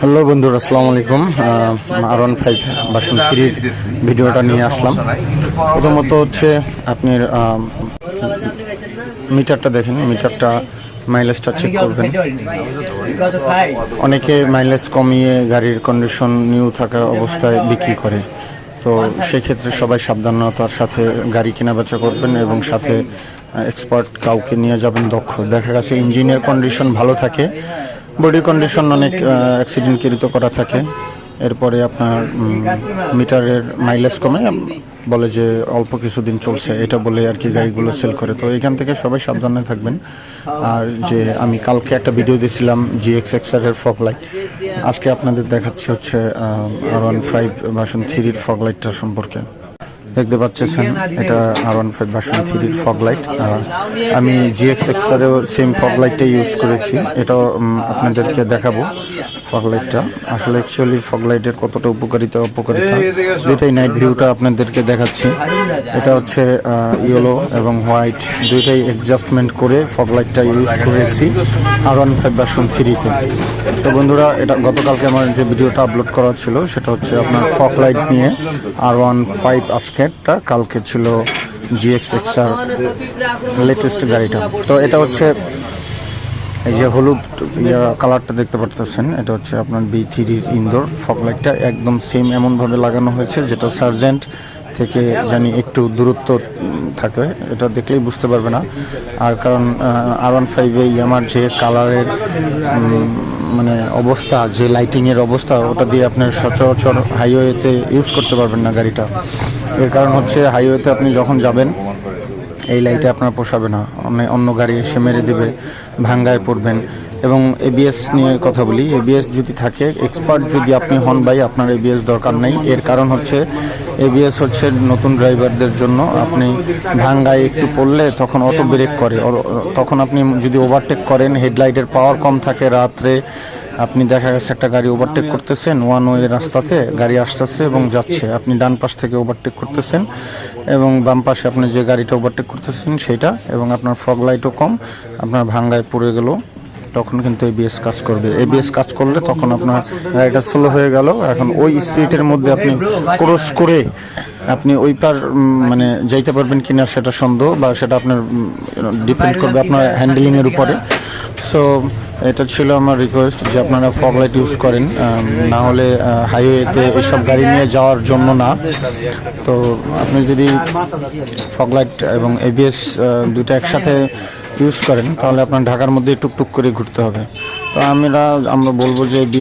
Hello বন্ধুরা, আসসালামু আলাইকুম। আর ওয়ান ফাইভ বাসন থ্রির ভিডিওটা নিয়ে আসলাম। প্রথমত হচ্ছে আপনি মিটারটা দেখেন। মিটারটা মাইলেজটা চেক করবেন। অনেকে মাইলেজ কমিয়ে গাড়ির কন্ডিশন নিউ থাকা অবস্থায় বিক্রি করে। তো সেক্ষেত্রে সবাই সাবধানতার সাথে গাড়ি কেনা বেচা করবেন এবং সাথে এক্সপার্ট কাউকে নিয়ে যাবেন দক্ষ। দেখা গেছে ইঞ্জিনের কন্ডিশন ভালো থাকে। বডি কন্ডিশন অনেক অ্যাক্সিডেন্টকৃত করা থাকে। এরপরে আপনার মিটারের মাইলেজ কমে বলে যে অল্প কিছুদিন চলছে। এটা বলে আর কি গাড়িগুলো সেল করে। তো এখান থেকে সবাই সাবধানে থাকবেন। আর যে আমি কালকে একটা ভিডিও দিয়েছিলাম জি এক্স এক্সার এর ফগ লাইট আজকে আপনাদের দেখাচ্ছি হচ্ছে আর ওয়ান ফাইভ ভার্সন থ্রির ফগ লাইটটা সম্পর্কে। দেখতে পাচ্ছেন এটা আর ওয়ান ফাইভ ভার্সন থ্রির ফগ লাইট আমি জিএক্স এক্সারেও সেম ফগ লাইটটা ইউজ করেছি। এটাও আপনাদেরকে দেখাবো। ফগ লাইটটা আসলে অ্যাকচুয়ালি ফগ লাইটের কতটা উপকারিতা, অপকারিতা? দুইটাই নাইট ভিউটা আপনাদেরকে দেখাচ্ছি। এটা হচ্ছে ইয়েলো এবং হোয়াইট দুইটাই অ্যাডজাস্টমেন্ট করে ফগ লাইটটা ইউজ করেছি। আর ওয়ান ফাইভ ভার্সন থ্রিতে তো। বন্ধুরা, এটা গতকালকে আমার যে ভিডিওটা আপলোড করা ছিল, সেটা হচ্ছে আপনার ফগ লাইট নিয়ে। আর ওয়ান ফাইভ আজকেরটা, কালকে ছিল জিএক্স এক্সআর লেটেস্ট গাড়িটা। তো এটা হচ্ছে এই যে হলুদ ইয়া কালারটা দেখতে পারতেছেন, এটা হচ্ছে আপনার বি থ্রির ইন্দোর ফগ লাইটটা একদম সেম এমনভাবে লাগানো হয়েছে, যেটা সার্জেন্ট থেকে জানি একটু দূরত্ব থাকে, এটা দেখলেই বুঝতে পারবে না। আর কারণ আর ওয়ান ফাইভে আমার যে কালারের মানে অবস্থা, যে লাইটিংয়ের অবস্থা, ওটা দিয়ে আপনার সচরাচর হাইওয়েতে ইউজ করতে পারবেন না গাড়িটা। এর কারণ হচ্ছে হাইওয়েতে আপনি যখন যাবেন এই লাইটে আপনার পোষাবে না। অন্য অন্য গাড়ি এসে মেরে দেবে, ভাঙ্গায় পড়বেন। এবং এবিএস নিয়ে কথা বলি এবিএস যদি থাকে এক্সপার্ট যদি আপনি হন ভাই, আপনার এবিএস দরকার নেই। এর কারণ হচ্ছে এবিএস হচ্ছে নতুন ড্রাইভারদের জন্য। আপনি ভাঙ্গায় একটু পড়লে তখন অটো ব্রেক করে। তখন আপনি যদি ওভারটেক করেন হেডলাইটের পাওয়ার কম থাকে রাত্রে। আপনি দেখা গেছে একটা গাড়ি ওভারটেক করতেছেন ওয়ান ওয়ে রাস্তাতে গাড়ি আসতেছে এবং যাচ্ছে। আপনি ডান পাশ থেকে ওভারটেক করতেছেন এবং বাম পাশে আপনি যে গাড়িটা ওভারটেক করতেছেন সেটা এবং আপনার ফগ লাইটও কম আপনার ভাঙ্গায় পড়ে গেল তখন কিন্তু এবিএস কাজ করবে। এবিএস কাজ করলে তখন আপনার গাড়িটা স্লো হয়ে গেল। এখন ওই স্পিডের মধ্যে আপনি ক্রস করে আপনি ওই পার মানে যাইতে পারবেন কিনা সেটা সন্দেহ বা সেটা আপনার ডিপেন্ড করবে আপনার হ্যান্ডেলিংয়ের উপরে। সো এটা ছিল আমার রিকোয়েস্ট যে আপনারা ফগ লাইট ইউজ করেন না হলে হাইওয়েতে এসব গাড়ি নিয়ে যাওয়ার জন্য না। তো আপনি যদি ফগ লাইট এবং এবিএস দুটো একসাথে ইউজ করেন, তাহলে আপনার ঢাকার মধ্যে টুকটুক করে ঘুরতে হবে। তো আমরা আমরা বলব যে